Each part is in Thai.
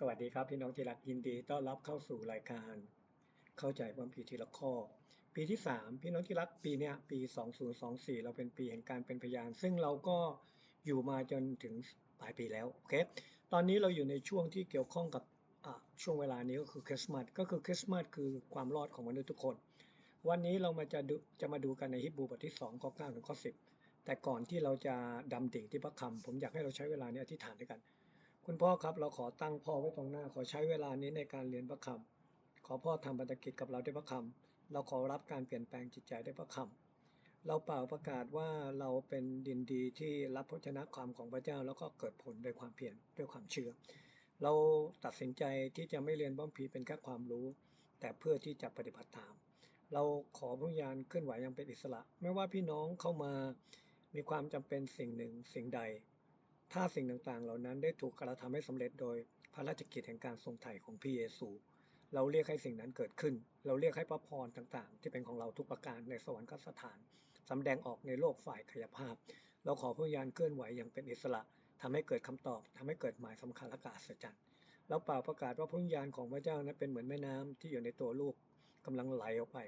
สวัสดีครับพี่น้องที่รักยินดี ต้อนรับเข้าสู่รายการ เข้าใจความผิดทีละข้อ ปีที่ 3 พี่น้องที่รักปีเนี้ยปี 2024 เราเป็นปีแห่งการเป็นพยาน ซึ่งเราก็อยู่มาจนถึงปลายปีแล้วโอเคตอนนี้เราอยู่ในช่วงที่เกี่ยวข้องกับช่วงเวลานี้ก็คือคริสต์มาสก็คือคริสต์มาสคือความรอดของมนุษย์ทุกคน วันนี้เรามาจะดูจะมาดูกันในฮิบรูบทที่2ข้อ9ถึงข้อ10 แต่ก่อนที่เราจะดำดิ่งที่พระคำผมอยากให้เราใช้เวลานี้อธิษฐานด้วยกัน คุณพ่อครับเราขอตั้งพ่อไว้ตรงหน้า ขอใช้เวลานี้ในการเรียนพระคำขอพ่อทำปฏิกิจกับเราด้วยพระคำเราขอรับการเปลี่ยนแปลงจิตใจได้พระคำเราเป่าประกาศว่าเราเป็นดินดีที่รับพระชนะความของพระเจ้า แล้วก็เกิดผลโดยความเพียรด้วยความเชื่อ เราตัดสินใจที่จะไม่เรียนบ้อมผีเป็นแค่ความรู้ แต่เพื่อที่จะปฏิบัติตาม เราขอพระญาณเคลื่อนไหวอยังเป็นอิสระ ไม่ว่าพี่น้องเข้ามามีความจำเป็นสิ่งหนึ่งสิ่งใด ถ้าสิ่งต่างๆ เหล่านั้นได้ถูกกระทำให้สำเร็จโดยพระราชกิจแห่งการทรงไถ่ของพระเยซู เราเรียกให้สิ่งนั้นเกิดขึ้น เราเรียกให้พระพรต่างๆ ที่เป็นของเราทุกประการในสวรรคสถานสำแดงออกในโลกฝ่ายขยภาพ เราขอพระวิญาณเคลื่อนไหวอย่างเป็นอิสระทำให้เกิดคำตอบทำให้เกิดหมายสำคัญและกาศจันเราเป่าประกาศว่าพระวิญาณของพระเจ้านั้นเป็นเหมือนแม่น้ำที่อยู่ในตัวลูกกำลังไหลออกไป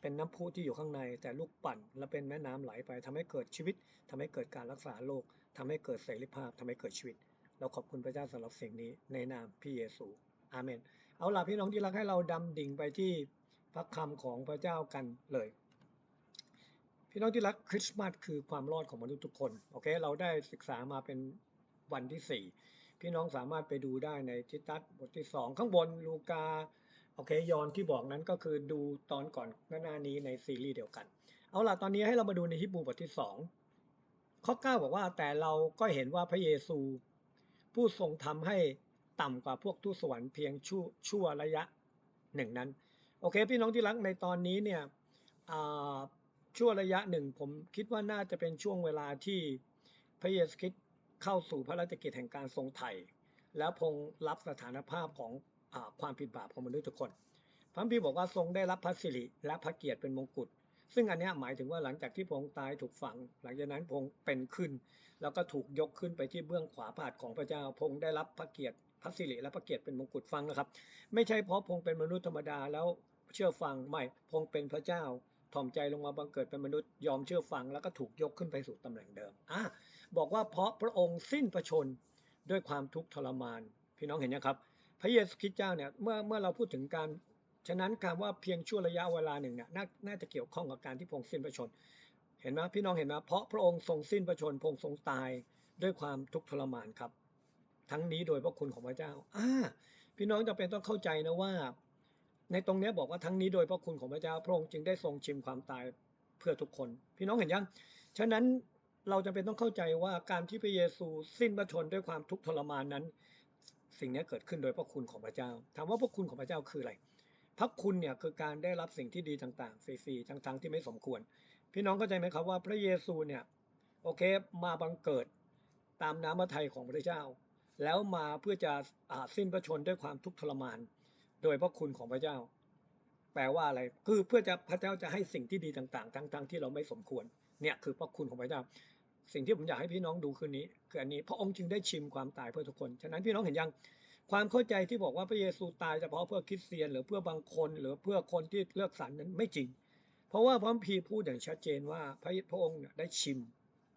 เป็นน้ำพุที่อยู่ข้างในแต่ลูกปั่น และเป็นแม่น้ำไหลไปทำให้เกิดชีวิตทำให้เกิดการรักษาโรค ทำให้เกิดเสรีภาพทำให้เกิดชีวิต เราขอบคุณพระเจ้าสำหรับสิ่งนี้ในนามพระเยซูอาเมน เอาล่ะพี่น้องที่รักให้เราดำดิ่งไปที่พระคำของพระเจ้ากันเลย พี่น้องที่รักคริสต์มาสคือความรอดของมนุษย์ทุกคนโอเค เราได้ศึกษามาเป็นวันที่ 4 พี่น้องสามารถไปดูได้ในทิตัสบทที่ 2 ข้างบนลูกาโอเคยอนที่บอกนั้นก็คือดูตอนก่อนหน้านี้ในซีรีส์เดียวกัน เอาล่ะตอนนี้ให้เรามาดูในฮิบรูบทที่ 2 ข้อ 9 บอกว่าแต่เราก็เห็นว่าพระเยซู ผู้ทรงทำให้ต่ำกว่าพวกทูตสวรรค์เพียงชั่วชั่วระยะหนึ่งนั้น โอเค พี่น้องที่รักในตอนนี้เนี่ยชั่วระยะหนึ่งผมคิดว่าน่าจะเป็นช่วงเวลาที่พระเยซูคริสต์เข้าสู่พระราชกิจแห่งการทรงไถ่แล้วพงรับสถานภาพของอความผิดบาปของมนุษย์ทุกคน พระคัมภีบอกว่าทรงได้รับพระสิริและพระเกียรติเป็นมงกุฎ ซึ่งอันนี้หมายถึงว่าหลังจากที่พงค์ตายถูกฝัง หลังจากนั้นพงค์เป็นขึ้น แล้วก็ถูกยกขึ้นไปที่เบื้องขวาผาดของพระเจ้าพงค์ได้รับพระเกียรติพระสิริและพระเกียรติเป็นมงกุฎฟังนะครับ ไม่ใช่เพราะพงค์เป็นมนุษย์ธรรมดาแล้วเชื่อฟังไม่พงค์เป็นพระเจ้าถ่อมใจลงมาบังเกิดเป็นมนุษย์ยอมเชื่อฟังแล้วก็ถูกยกขึ้นไปสู่ตำแหน่งเดิมอะบอกว่าเพราะพระองค์สิ้นพระชนด้วยความทุกข์ทรมาน พี่น้องเห็นนะครับ พระเยซูคริสต์เจ้าเนี่ยเมื่อเมื่อเราพูดถึงการ ฉะนั้นคำว่าเพียงชั่วระยะเวลาหนึ่งเนี่ยน,น่าจะเกี่ยวข้องกับการที่พงค์สิ้นพระชน เห็นไหมพี่น้องเห็นไหมเพราะพระองค์ทรงสิ้นพระชนพงค์ทรงตายด้วยความทุกข์ทรมานครับ ทั้งนี้โดยพระคุณของพระเจ้าอ่าพี่น้องจำเป็นต้องเข้าใจนะว่า ในตรงนี้บอกว่าทั้งนี้โดยพระคุณของพระเจ้า พระองค์จึงได้ทรงชิมความตายเพื่อทุกคน พี่น้องเห็นยัง ฉะนั้นเราจำเป็นต้องเข้าใจว่าการที่พระเยซูสิ้นพระชนด้วยความทุกข์ทรมานนั้น สิ่งนี้เกิดขึ้นโดยพระคุณของพระเจ้า ถามว่าพระคุณของพระเจ้าคืออะไร พระคุณเนี่ยคือการได้รับสิ่งที่ดีต่างๆฟรีๆทั้งๆที่ไม่สมควร พี่น้องเข้าใจไหมครับว่าพระเยซูเนี่ยโอเคมาบังเกิดตามน้ำพระทัยของพระเจ้า แล้วมาเพื่อจะอาสิ้นพระชนด้วยความทุกข์ทรมาน โดยพระคุณของพระเจ้า แปลว่าอะไรคือเพื่อจะพระเจ้าจะให้สิ่งที่ดีต่างๆ ทั้งๆ ที่เราไม่สมควรเนี่ยคือพระคุณของพระเจ้า สิ่งที่ผมอยากให้พี่น้องดูคืนนี้ คืออันนี้พระองค์จึงได้ชิมความตายเพื่อทุกคนฉะนั้นพี่น้องเห็นยัง ความเข้าใจที่บอกว่าพระเยซูตายเฉพาะเพื่อคริสเตียน หรือเพื่อบางคน หรือเพื่อคนที่เลือกสรรนั้นไม่จริง เพราะว่าพระคัมภีพูดอย่างชัดเจนว่าพระพระองค์ได้ชิม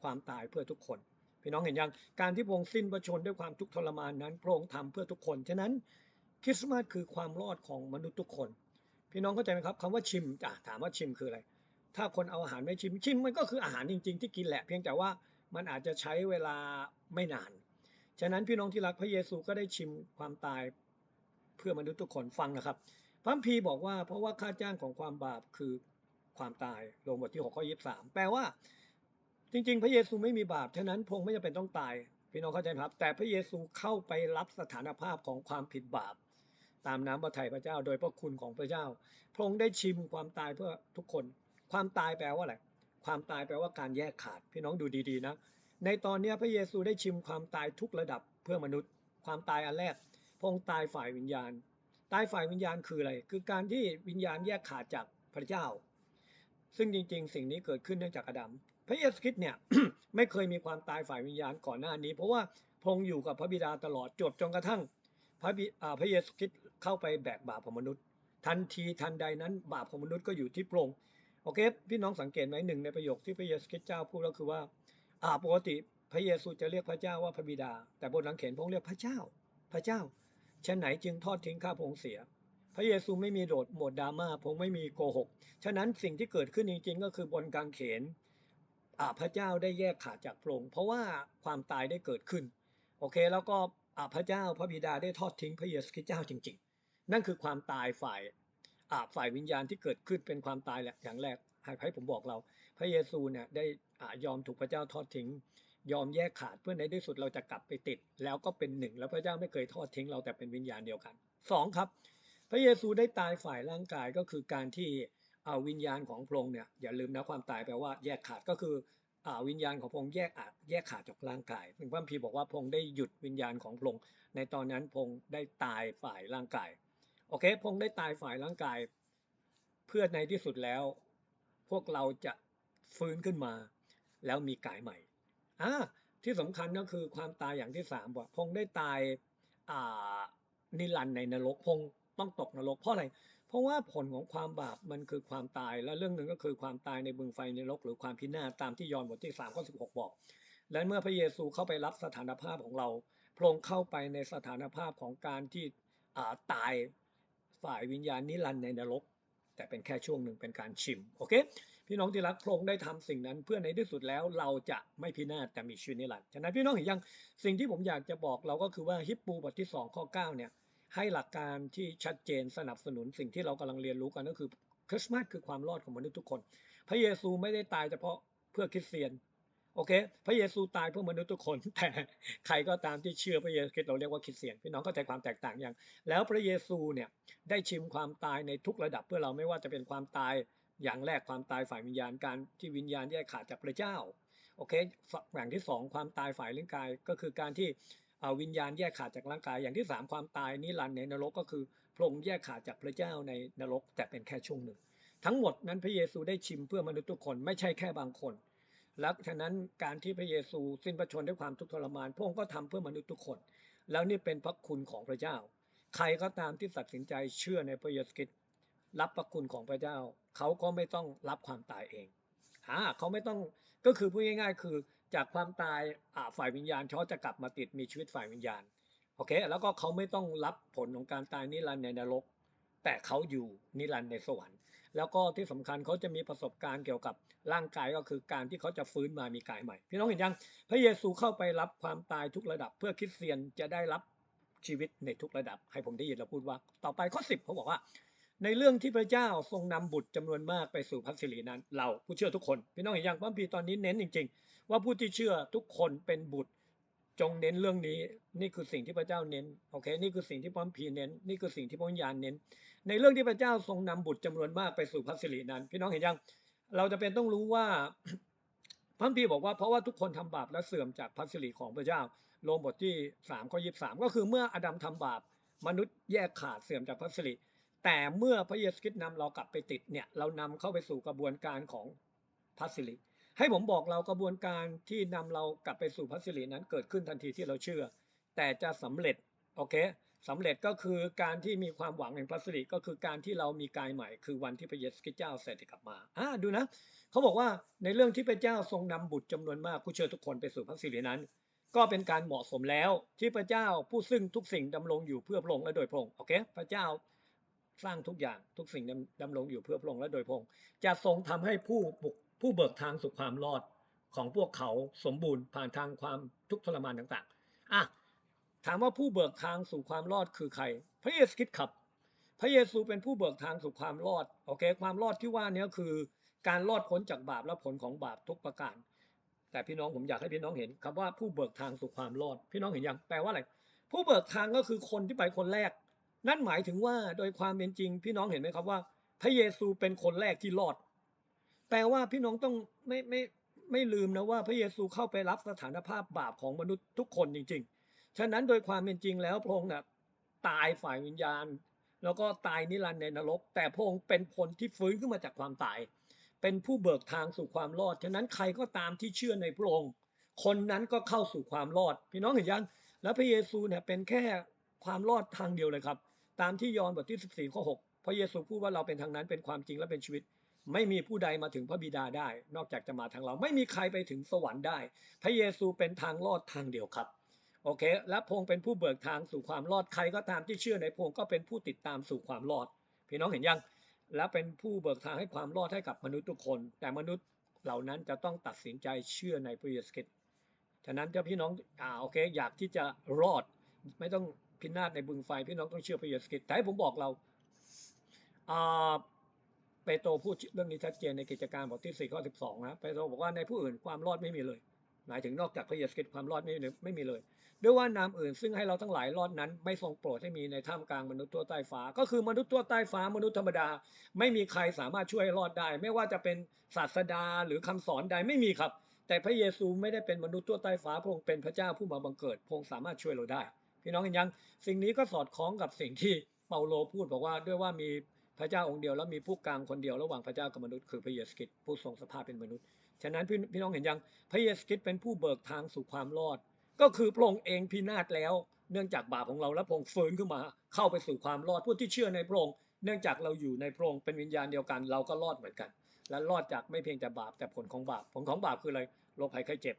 ความตายเพื่อทุกคนพี่น้องเห็นยังการที่พระองค์สิ้นพระชนด้วยความทุกข์ทรมานนั้นพระองค์ทำเพื่อทุกคนฉะนั้นคริสต์มาสคือความรอดของมนุษย์ทุกคน พี่น้องเข้าใจไหมครับคำว่าชิมอะถามว่าชิมคืออะไร ถ้าคนเอาอาหารไม่ชิมชิมมันก็คืออาหารจริง ๆ ที่กินแหละ เพียงแต่ว่ามันอาจจะใช้เวลาไม่นาน ฉะนั้นพี่น้องที่รักพระเยซูก็ได้ชิมความตายเพื่อมนุษย์ทุกคนฟังนะครับพระคัมภีบอกว่าเพราะว่าค่าจ้างของความบาปคือความตายลงบทที่6ข้อ23 แปลว่า จริง ๆ พระเยซูไม่มีบาปฉะนั้นพงค์ไม่จำเป็นต้องตาย พี่น้องเข้าใจครับ แต่พระเยซูเข้าไปรับสถานภาพของความผิดบาป ตามน้ำพระทัยพระเจ้า โดยพระคุณของพระเจ้า พงค์ได้ชิมความตายเพื่อทุกคน ความตายแปลว่าอะไรความตายแปลว่าการแยกขาด พี่น้องดูดีๆนะ ในตอนนี้พระเยซูได้ชิมความตายทุกระดับเพื่อมนุษย์ ความตายอันแรกพงตายฝ่ายวิญญาณ ตายฝ่ายวิญญาณคืออะไร คือการที่วิญญาณแยกขาดจากพระเจ้า ซึ่งจริง ๆ สิ่งนี้เกิดขึ้นเนื่องจากอดัม พระเยซูคริสต์เนี่ยไม่เคยมีความตายฝ่ายวิญญาณก่อนหน้านี้ เพราะว่าพงอยู่กับพระบิดาตลอดจบจนกระทั่งพระบิพระเยซูคริสต์เข้าไปแบกบาปของมนุษย์ ทันทีทันใดนั้นบาปของมนุษย์ก็อยู่ที่พระองค์โอเคพี่น้องสังเกตไหมหนึ่งในประโยคที่พระเยซูคริสต์เจ้าพูดก็คือว่า อ่าปกติพระเยซูจะเรียกพระเจ้าว่าพระบิดา แต่บนหลังเขนพระองค์เรียกพระเจ้า พระเจ้าฉะไหนจึงทอดทิ้งข้าพระองค์เสีย พระเยซูไม่มีโดดโหมดดราม่าพระองค์ไม่มีโกหก ฉะนั้นสิ่งที่เกิดขึ้นจริงๆ ก็คือบนกางเขนพระเจ้าได้แยกขาดจากพระองค์เพราะว่าความตายได้เกิดขึ้น โอเคแล้วก็พระเจ้าพระบิดาได้ทอดทิ้งพระเยซูคริสต์เจ้าจริง ๆ นั่นคือความตายฝ่ายฝ่ายวิญญาณที่เกิดขึ้นเป็นความตายแหละอย่างแรกให้ให้ผมบอกเรา พระเยซูเนี่ยได้อ่ายอมถูกพระเจ้าทอดทิ้ง ยอมแยกขาดเพื่อในที่สุดเราจะกลับไปติด แล้วก็เป็นหนึ่ง แล้วพระเจ้าไม่เคยทอดทิ้งเราแต่เป็นวิญญาณเดียวกันสองครับ พระเยซูได้ตายฝ่ายร่างกายก็คือการที่เอาวิญญาณของพระองค์เนี่ยอย่าลืมนะความตายแปลว่าแยกขาดก็คืออ่าวิญญาณของพระองค์แยกอาแยกขาดจากร่างกายซึ่งพระคัมภีบอกว่าพระองค์ได้หยุดวิญญาณของพระองค์ในตอนนั้นพระองค์ได้ตายฝ่ายร่างกายโอเคพระองค์ได้ตายฝ่ายร่างกาย เพื่อในที่สุดแล้ว พวกเราจะ ฟื้นขึ้นมา แล้วมีกายใหม่อ่าที่สำคัญก็คือความตายอย่างที่สามบอกพงได้ตายอ่านิรันในนรกพงต้องตกนรกเพราะอะไร เพราะว่าผลของความบาปมันคือความตาย และเรื่องหนึ่งก็คือความตายในบึงไฟในรกหรือความพินาศตามที่ยอห์นบทที่3ข้อ16บอก และเมื่อพระเยซูเข้าไปรับสถานภาพของเราพระองค์เข้าไปในสถานภาพของการที่อ่าตายฝ่ายวิญญาณนิรันดร์ในนรก แต่เป็นแค่ช่วงหนึ่งเป็นการชิมโอเค พี่น้องที่รักพระองค์ได้ทำสิ่งนั้น เพื่อในที่สุดแล้วเราจะไม่พินาศแต่มีชีวิตนิรันดร์ฉะนั้นพี่น้องเห็นยังสิ่งที่ผมอยากจะบอกเราก็คือว่าฮิปปูบทที่2ข้อ9เนี่ยให้หลักการที่ชัดเจนสนับสนุนสิ่งที่เรากำลังเรียนรู้กันก็คือคริสต์มาสคือความรอดของมนุษย์ทุกคน พระเยซูไม่ได้ตายเฉพาะเพื่อคริสเตียนโอเค พระเยซูตายเพื่อมนุษย์ทุกคนแต่ใครก็ตามที่เชื่อพระเยซูคริสต์เราเรียกว่าคริสเตียนพี่น้องเข้าใจความแตกต่างอย่าง แล้วพระเยซูเนี่ยได้ชิมความตายในทุกระดับเพื่อเราไม่ว่าจะเป็นความตาย อย่างแรกความตายฝ่ายวิญญาณการที่วิญญาณแยกขาดจากพระเจ้าโอเคอย่างที่สองความตายฝ่ายร่างกายก็คือการที่วิญญาณแยกขาดจากร่างกายอย่างที่สามความตายนิรันดร์ในนรกก็คือพระองค์แยกขาดจากพระเจ้าในนรก แต่เป็นแค่ช่วงหนึ่ง ทั้งหมดนั้นพระเยซูได้ชิมเพื่อมนุษย์ทุกคนไม่ใช่แค่บางคนและฉะนั้นการที่พระเยซูสิ้นพระชนม์ด้วยความทุกข์ทรมานพระองค์ก็ทำเพื่อมนุษย์ทุกคน แล้วนี่เป็นพระคุณของพระเจ้า ใครก็ตามที่ตัดสินใจเชื่อในพระเยซูคริสต์ รับพระคุณของพระเจ้า เขาก็ไม่ต้องรับความตายเองอ่าเขาไม่ต้องก็คือพูดง่าย ๆ คือจากความตายอ่าฝ่ายวิญญาณเขาจะกลับมาติดมีชีวิตฝ่ายวิญญาณโอเค แล้วก็เขาไม่ต้องรับผลของการตายนิรันดร์ในนรก แต่เขาอยู่นิรันดร์ในสวรรค์ แล้วก็ที่สำคัญเขาจะมีประสบการณ์เกี่ยวกับร่างกายก็คือการที่เขาจะฟื้นมามีกายใหม่ พี่น้องเห็นยัง พระเยซูเข้าไปรับความตายทุกระดับ เพื่อคริสเตียนจะได้รับชีวิตในทุกระดับ ให้ผมได้ยินเราพูดว่า ต่อไปข้อสิบเขาบอกว่า ในเรื่องที่พระเจ้าทรงนำบุตรจำนวนมากไปสู่พระสิรินั้น เราผู้เชื่อทุกคนพี่น้องเห็นยังพระคัมภีตอนนี้เน้นจริง ๆ ว่าผู้ที่เชื่อทุกคนเป็นบุตรจงเน้นเรื่องนี้นี่คือสิ่งที่พระเจ้าเน้นโอเคนี่คือสิ่งที่พระคัมภีเน้น นี่คือสิ่งที่พระวิญญาณเน้น ในเรื่องที่พระเจ้าทรงนำบุตรจำนวนมากไปสู่พระสิรินั้น พี่น้องเห็นยังเราจะเป็นต้องรู้ว่าพระคัมภีบอกว่าเพราะว่าทุกคนทำบาปและเสื่อมจากพระสิริของพระเจ้าลงบทที่3ข้อ23 ก็คือเมื่ออดัมทำบาปมนุษย์แยกขาดเสื่อมจากพระสิริ แต่เมื่อพระเยซูคริสต์นำเรากลับไปติดเนี่ยเรานำเข้าไปสู่กระบวนการของพระสิริให้ผมบอกเรากระบวนการที่นำเรากลับไปสู่พระสิรินั้นเกิดขึ้นทันทีที่เราเชื่อ แต่จะสำเร็จโอเคสำเร็จก็คือการที่มีความหวังแห่งพระสิริก็คือการที่เรามีกายใหม่ คือวันที่พระเยซูคริสต์เจ้าเสด็จกลับมาอ่าดูนะเขาบอกว่าในเรื่องที่พระเจ้าทรงนำบุตรจำนวนมากผู้เชื่อทุกคนไปสู่พระสิรินั้น ก็เป็นการเหมาะสมแล้วที่พระเจ้าผู้ซึ่งทุกสิ่งดำรงอยู่เพื่อพระองค์และโดยพระองค์โอเคพระเจ้า สร้างทุกอย่างทุกสิ่งดำรงอยู่เพื่อพระองค์และโดยพระองค์จะทรงทำให้ผู้บุกผู้เบิกทางสู่ความรอดของพวกเขาสมบูรณ์ผ่านทางความทุกข์ทรมานต่างๆอะถามว่าผู้เบิกทางสู่ความรอดคือใคร พระเยซูคริสต์ครับ พระเยซูเป็นผู้เบิกทางสู่ความรอดโอเค ความรอดที่ว่านี้คือ การรอดพ้นจากบาปและผลของบาปทุกประการ แต่พี่น้องผมอยากให้พี่น้องเห็นคำว่าผู้เบิกทางสู่ความรอด พี่น้องเห็นยังแปลว่าอะไรผู้เบิกทางก็คือคนที่ไปคนแรก นั่นหมายถึงว่าโดยความเป็นจริง พี่น้องเห็นไหมครับว่า พระเยซูเป็นคนแรกที่รอด แปลว่าพี่น้องต้องไม่ไม่ไม่ลืมนะว่าพระเยซูเข้าไปรับสถานภาพบาปของมนุษย์ทุกคนจริง ๆ ฉะนั้นโดยความเป็นจริงแล้วพระองค์น่ะตายฝ่ายวิญญาณ แล้วก็ตายนิรันดร์ในนรก แต่พระองค์เป็นคนที่ฟื้นขึ้นมาจากความตาย เป็นผู้เบิกทางสู่ความรอด ฉะนั้นใครก็ตามที่เชื่อในพระองค์ คนนั้นก็เข้าสู่ความรอด พี่น้องเห็นยัง แล้วพระเยซูเนี่ยเป็นแค่ความรอดทางเดียวเลยครับ ตามที่ยอห์นบทที่ 14 ข้อ 6 พระเยซูพูดว่าเราเป็นทางนั้นเป็นความจริงและเป็นชีวิต ไม่มีผู้ใดมาถึงพระบิดาได้ นอกจากจะมาทางเราไม่มีใครไปถึงสวรรค์ได้ พระเยซูเป็นทางรอดทางเดียวครับโอเค และพงเป็นผู้เบิกทางสู่ความรอดใครก็ตามที่เชื่อในพงก็เป็นผู้ติดตามสู่ความรอด พี่น้องเห็นยัง และเป็นผู้เบิกทางให้ความรอดให้กับมนุษย์ทุกคน แต่มนุษย์เหล่านั้นจะต้องตัดสินใจเชื่อในพระเยซูคริสต์ฉะนั้นถ้าพี่น้องอ่าโอเค อยากที่จะรอดไม่ต้อง พินาศในบึงไฟพี่น้องต้องเชื่อพระเยซูคริสต์แต่ให้ผมบอกเราเปโตรพูดเรื่องนี้ชัดเจนในกิจการบทที่4ข้อ12นะเปโตรบอกว่าในผู้อื่นความรอดไม่มีเลยหมายถึงนอกจากพระเยซูคริสต์ความรอดไม่มีไม่มีเลย ด้วยว่านามอื่นซึ่งให้เราทั้งหลายรอดนั้น ไม่ทรงโปรดให้มีในท่ามกลางมนุษย์ทั่วใต้ฟ้า ก็คือมนุษย์ทั่วใต้ฟ้ามนุษย์ธรรมดา ไม่มีใครสามารถช่วยรอดได้ ไม่ว่าจะเป็นศาสดาหรือคำสอนใดไม่มีครับ แต่พระเยซูไม่ได้เป็นมนุษย์ทั่วใต้ฟ้าพระองค์เป็นพระเจ้าผู้มาบังเกิดพระองค์สามารถช่วยเราได้ พี่น้องเห็นยัง สิ่งนี้ก็สอดคล้องกับสิ่งที่เปาโลพูดบอกว่าด้วยว่ามีพระเจ้าองค์เดียวแล้วมีผู้กลางคนเดียวระหว่างพระเจ้ากับมนุษย์คือพระเยซูคริสต์ผู้ทรงสภาพเป็นมนุษย์ ฉะนั้นพี่พี่น้องเห็นยังพระเยซูคริสต์เป็นผู้เบิกทางสู่ความรอด ก็คือพระองค์เองพินาศแล้ว เนื่องจากบาปของเราและพระองค์ฟื้นขึ้นมา เข้าไปสู่ความรอดผู้ที่เชื่อในพระองค์เนื่องจากเราอยู่ในพระองค์เป็นวิญญาณเดียวกัน เราก็รอดเหมือนกัน และรอดจากไม่เพียงแต่บาปแต่ผลของบาปผลของบาปคืออะไรโรคภัยไข้เจ็บ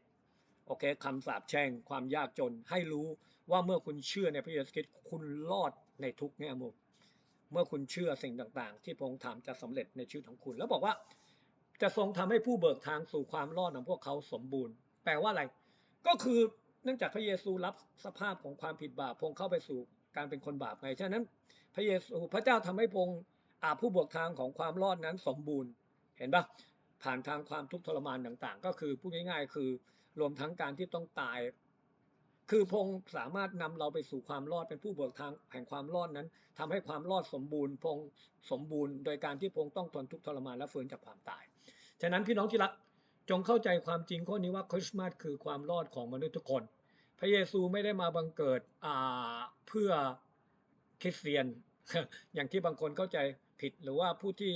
โอเคคำสาปแช่งความยากจนให้รู้ ว่าเมื่อคุณเชื่อในพระเยซูคริสต์คุณรอดในทุกแง่มุมเมื่อคุณเชื่อสิ่งต่างๆ ที่พระองค์ทำจะสำเร็จในชีวิตของคุณ แล้วบอกว่าจะทรงทำให้ผู้เบิกทางสู่ความรอดของพวกเขาสมบูรณ์ แปลว่าอะไร ก็คือเนื่องจากพระเยซูรับสภาพของความผิดบาปพงเข้าไปสู่การเป็นคนบาปไงฉะนั้น พระเยซูพระเจ้าทำให้พงอาผู้เบิกทางของความรอดนั้นสมบูรณ์ เห็นปะผ่านทางความทุกข์ทรมานต่างๆ ก็คือพูดง่าย ๆ คือรวมทั้งการที่ต้องตาย คือพงสามารถนำเราไปสู่ความรอดเป็นผู้เบิกทางแห่งความรอดนั้นทำให้ความรอดสมบูรณ์ พงสมบูรณ์ โดยการที่พงต้องทนทุกข์ทรมานและฟื้นจากความตาย ฉะนั้นพี่น้องที่รักจงเข้าใจความจริงข้อนี้ว่าคริสต์มาสคือความรอดของมนุษย์ทุกคน พระเยซูไม่ได้มาบังเกิดเพื่อคริสเตียน อย่างที่บางคนเข้าใจผิดหรือว่าผู้ที่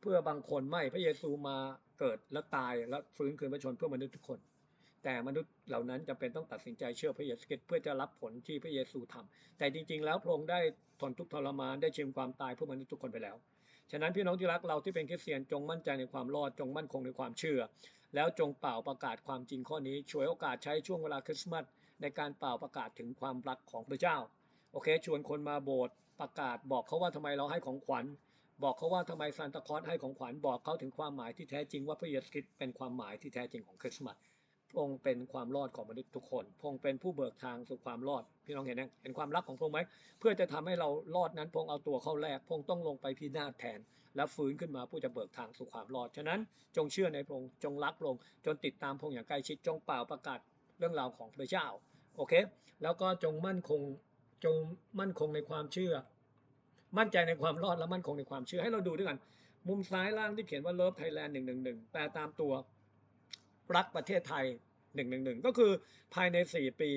เพื่อบางคนไม่พระเยซูมาเกิดและตายและฟื้นคืนพระชนเพื่อมนุษย์ทุกคน แต่มนุษย์เหล่านั้นจำเป็นต้องตัดสินใจเชื่อพระเยซูคริสต์เพื่อจะรับผลที่พระเยซูทำแต่จริง ๆ แล้วพระองค์ได้ทนทุกข์ทรมานได้ชิมความตายเพื่อมนุษย์ทุกคนไปแล้ว ฉะนั้นพี่น้องที่รักเราที่เป็นคริสเตียนจงมั่นใจในความรอดจงมั่นคงในความเชื่อ แล้วจงเป่าประกาศความจริงข้อนี้ช่วยโอกาสใช้ช่วงเวลาคริสต์มาสในการเป่าประกาศถึงความรักของพระเจ้าโอเค ชวนคนมาโบสถ์ประกาศบอกเขาว่าทำไมเราให้ของขวัญ บอกเขาว่าทำไมซานตาคลอสให้ของขวัญบอกเขาถึงความหมายที่แท้จริงว่าพระเยซูคริสต์เป็นความหมายที่แท้จริงของคริสต์มาส พระองค์เป็นความรอดของมนุษย์ทุกคนพระองค์เป็นผู้เบิกทางสู่ความรอด พี่น้องเห็นไหมเห็นความรักของพระองค์ไหมเพื่อจะทำให้เรารอดนั้นพระองค์เอาตัวเข้าแลกพระองค์ต้องลงไปพินาศแทน และฟื้นขึ้นมาผู้จะเบิกทางสู่ความรอดฉะนั้น จงเชื่อในพระองค์จงรักพระองค์จนติดตามพระองค์อย่างใกล้ชิดจงเป่าประกาศเรื่องราวของพระเจ้าโอเค แล้วก็จงมั่นคงจงมั่นคงในความเชื่อ มั่นใจในความรอดและมั่นคงในความเชื่อให้เราดูด้วยกัน มุมซ้ายล่างที่เขียนว่าเลิฟไทยแลนด์หนึ่งหนึ่งหนึ่งแปลตามตัว รักประเทศไทยหนึ่งหนึ่งหนึ่งก็คือภายในสี่ปี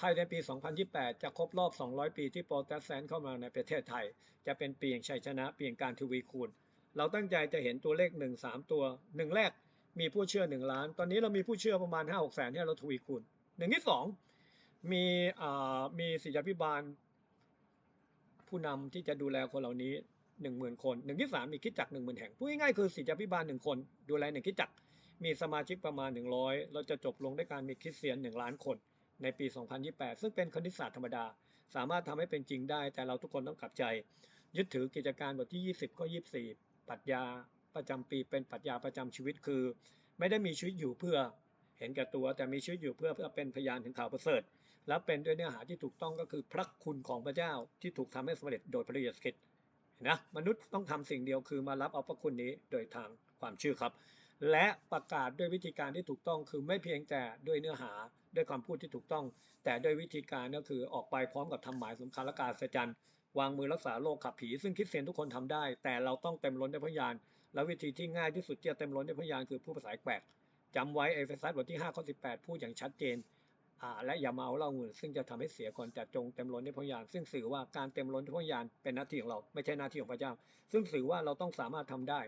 ภายในปี 2028 จะครบรอบ 200 ปีที่โปรเตสแตนต์เข้ามาในประเทศไทย จะเป็นปีแห่งชัยชนะปีแห่งการทวีคูณ เราตั้งใจจะเห็นตัวเลข 1 3 ตัวหนึ่งแรกมีผู้เชื่อ 1 ล้าน ตอนนี้เรามีผู้เชื่อประมาณ 5 6แสนที่เราทวีคูณหนึ่งที่สองมีอ่ามีศิษยาภิบาล ผู้นำที่จะดูแลคนเหล่านี้1 0,000คนหนึ่งที่สามมีคิดจักหนึ่งหมื่นแห่งพูดง่ายๆคือศิษยาภิบาลหนึ่งคน ดูแลหนึ่งคิดจัก มีสมาชิกประมาณ 100 เราจะจบลงด้วยการมีคริสเตียน 1 ล้านคนในปี 2028 ซึ่งเป็นคณิตศาสตร์ธรรมดา สามารถทำให้เป็นจริงได้ แต่เราทุกคนต้องกลับใจ ยึดถือกิจการบทที่ 20 ก็ 24 ปรัชญาประจำปีเป็นปรัชญาประจำชีวิตคือ ไม่ได้มีชีวิตอยู่เพื่อเห็นแก่ตัวแต่มีชีวิตอยู่เพื่อเพื่อเป็นพยานถึงข่าวประเสริฐ และเป็นด้วยเนื้อหาที่ถูกต้องก็คือพระคุณของพระเจ้าที่ถูกทำให้สำเร็จโดยพระเยซูคริสต์นะมนุษย์ต้องทำสิ่งเดียวคือมารับเอาพระคุณนี้โดยทางความเชื่อครับ และประกาศด้วยวิธีการที่ถูกต้องคือไม่เพียงแต่ด้วยเนื้อหาด้วยคำพูดที่ถูกต้อง แต่ด้วยวิธีการก็คือออกไปพร้อมกับทำหมายสำคัญและการสจันวางมือรักษาโรคขับผี ซึ่งคิดเสียนทุกคนทำได้ แต่เราต้องเต็มล้นด้วยพยาน และวิธีที่ง่ายที่สุดที่จะเต็มล้นด้วยพยานคือผู้ภาษาแปลกจำไว้เอเฟซัสบทที่5ข้อ18 พูดอย่างชัดเจนอ่าและอย่ามาเอาเล่าเงินซึ่งจะทำให้เสียคนแต่จงเต็มล้นด้วยพยาน ซึ่งสื่อว่าการเต็มล้นด้วยพยานเป็นหน้าที่ของเราไม่ใช่หน้าที่ของพระเจ้า ซึ่งสื่อว่าเราต้องสามารถทำได้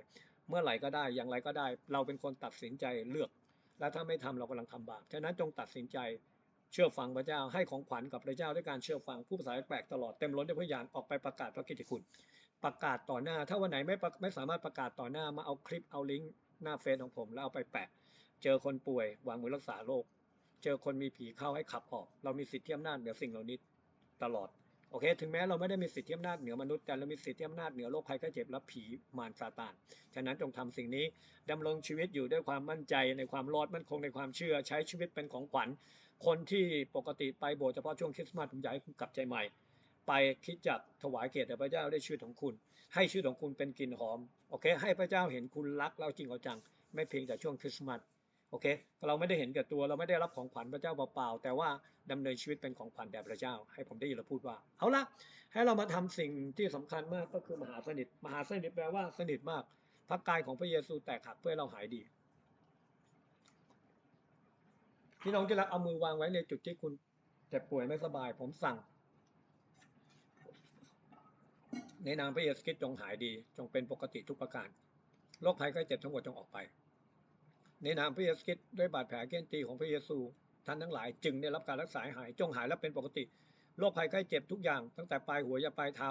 เมื่อไหร่ก็ได้อย่างไรก็ได้ เราเป็นคนตัดสินใจเลือก และถ้าไม่ทำเรากำลังทำบาปฉะนั้นจงตัดสินใจเชื่อฟังพระเจ้าให้ของขวัญกับพระเจ้าด้วยการเชื่อฟังผู้ภาษาแปลกตลอดเต็มล้นด้วยพระญาณออกไปประกาศพระกิตติคุณ ประกาศต่อหน้า ถ้าวันไหนไม่ไม่สามารถประกาศต่อหน้ามาเอาคลิปเอาลิงก์หน้าเฟซของผม แล้วเอาไปแปะ เจอคนป่วยวางมือรักษาโรคเจอคนมีผีเข้าให้ขับออก เรามีสิทธิอำนาจเหนือสิ่งเหล่านี้ตลอด โอเค ถึงแม้เราไม่ได้มีสิทธิอำนาจเหนือมนุษย์แต่เรามีสิทธิอำนาจเหนือโรคภัยไข้เจ็บและผีมารซาตาน ฉะนั้นจงทำสิ่งนี้ดำรงชีวิตอยู่ด้วยความมั่นใจในความรอดมั่นคงในความเชื่อใช้ชีวิตเป็นของขวัญ คนที่ปกติไปโบสถ์เฉพาะช่วงคริสต์มาสผมอยากให้คุณกลับใจใหม่ ไปคิดจักถวายเกียรติแด่พระเจ้าได้ชื่อของคุณ ให้ชื่อของคุณเป็นกลิ่นหอม โอเค ให้พระเจ้าเห็นคุณรักเราจริงเอาจัง ไม่เพียงแต่ช่วงคริสต์มาส โอเค เราไม่ได้เห็นแก่ตัวเราไม่ได้รับของขวัญพระเจ้าเปล่าๆแต่ว่าดำเนินชีวิตเป็นของขวัญแด่พระเจ้า ให้ผมได้ยินเราพูดว่า เอาละให้เรามาทำสิ่งที่สำคัญมากก็คือมหาสนิท มหาสนิทแปลว่าสนิทมากพระกายของพระเยซูแตกหักเพื่อเราหายดีพี่น้องที่รักเอามือวางไว้ในจุดที่คุณเจ็บป่วยไม่สบาย ผมสั่ง ในนามพระเยซูคริสต์จงหายดี จงเป็นปกติทุกประการโรคภัยไข้เจ็บทั้งหมดจงออกไป ในนามพระเยซูคริสต์ด้วยบาดแผลเก้นตีของพระเยซูท่านทั้งหลายจึงได้รับการรักษาหายจงหายและเป็นปกติโรคภัยไข้เจ็บทุกอย่างตั้งแต่ปลายหัวยันปลายเท้า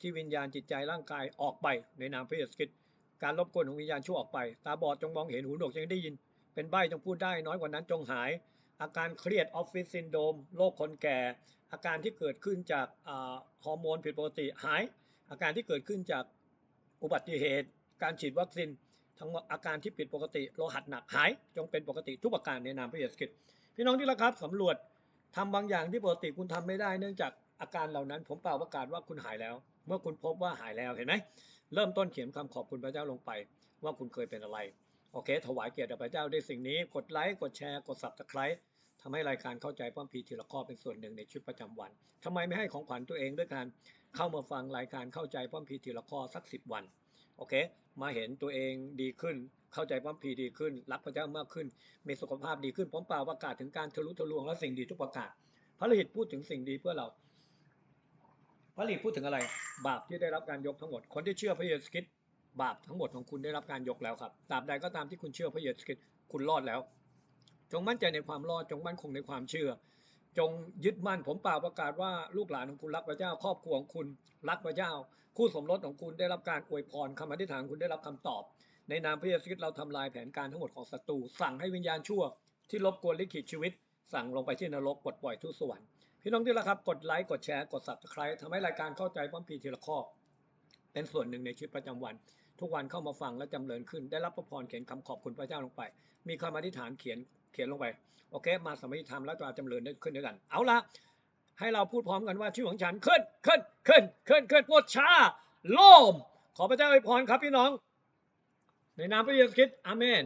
ที่วิญญาณจิตใจร่างกายออกไปในนามพระเยซูคริสต์การรบกวนของวิญญาณชั่วออกไป ตาบอดจงมองเห็นหูหนวกจงได้ยิน เป็นใบ้จงพูดได้น้อยกว่านั้นจงหาย อาการเครียดออฟฟิศซินโดมโรคคนแก่ อาการที่เกิดขึ้นจากฮอร์โมนผิดปกติหาย อาการที่เกิดขึ้นจากอุบัติเหตุ การฉีดวัคซีน ทั้งหมดอาการที่ผิดปกติโลหิตหนักหาย จงเป็นปกติทุกประการในนามพระเยซูคริสต์พี่น้องที่รักครับสำรวจทำบางอย่างที่ปกติคุณทำไม่ได้เนื่องจากอาการเหล่านั้น ผมเป่าประกาศว่าคุณหายแล้ว เมื่อคุณพบว่าหายแล้วเห็นไหมเริ่มต้นเขียนคำขอบคุณพระเจ้าลงไป ว่าคุณเคยเป็นอะไรโอเค ถวายเกียรติพระเจ้าด้วยสิ่งนี้ กดไลค์กดแชร์กด subscribe ทำให้รายการเข้าใจป้อมพีทีละข้อเป็นส่วนหนึ่งในชีวิตประจำวันทำไมไม่ให้ของขวัญตัวเองด้วยการเข้ามาฟังรายการเข้าใจป้อมพีทีละข้อสักสิบวัน โอเค มาเห็นตัวเองดีขึ้น เข้าใจป้อมพีดีขึ้น รักพระเจ้ามากขึ้น มีสุขภาพดีขึ้นผมเปล่าประกาศถึงการทะลุทะลวงและสิ่งดีทุกประการพระฤหัสพูดถึงสิ่งดีเพื่อเราพระฤหัสพูดถึงอะไร บาปที่ได้รับการยกทั้งหมด คนที่เชื่อพระเยซูคริสต์บาปทั้งหมดของคุณได้รับการยกแล้วครับตราบใดก็ตามที่คุณเชื่อพระเยซูคริสต์คุณรอดแล้ว จงมั่นใจในความรอดจงมั่นคงในความเชื่อ จงยึดมั่นผมเปล่าประกาศว่าลูกหลานของคุณรักพระเจ้าครอบครัวของคุณรักพระเจ้า คู่สมรสของคุณได้รับการอวยพรคำอธิษฐานคุณได้รับคำตอบ ในนามพระเยซูคริสต์เราทำลายแผนการทั้งหมดของศัตรูสั่งให้วิญญาณชั่ว ที่รบกวนลิขิตชีวิต สั่งลงไปที่นรกปลดปล่อยทุสวรรค์พี่น้องที่รักครับกดไลค์กดแชร์กด subscribe ทำให้รายการเข้าใจพร้อมพีทีละข้อ เป็นส่วนหนึ่งในชีวิตประจำวัน ทุกวันเข้ามาฟังและจำเริญขึ้น ได้รับพระพรเขียนคำขอบคุณพระเจ้าลงไป มีคำอธิษฐานเขียนเขียนลงไปโอเค มาสมัยธรรมแล้วจะจำเริญขึ้นด้วยกัน เอาละ ให้เราพูดพร้อมกันว่าชื่อของฉันขึ้นขึ้นขึ้นขึ้นขึ้นปวดชาโลมขอพระเจ้าอวยพรครับพี่น้อง ในนามพระเยซูคริสต์อาเมน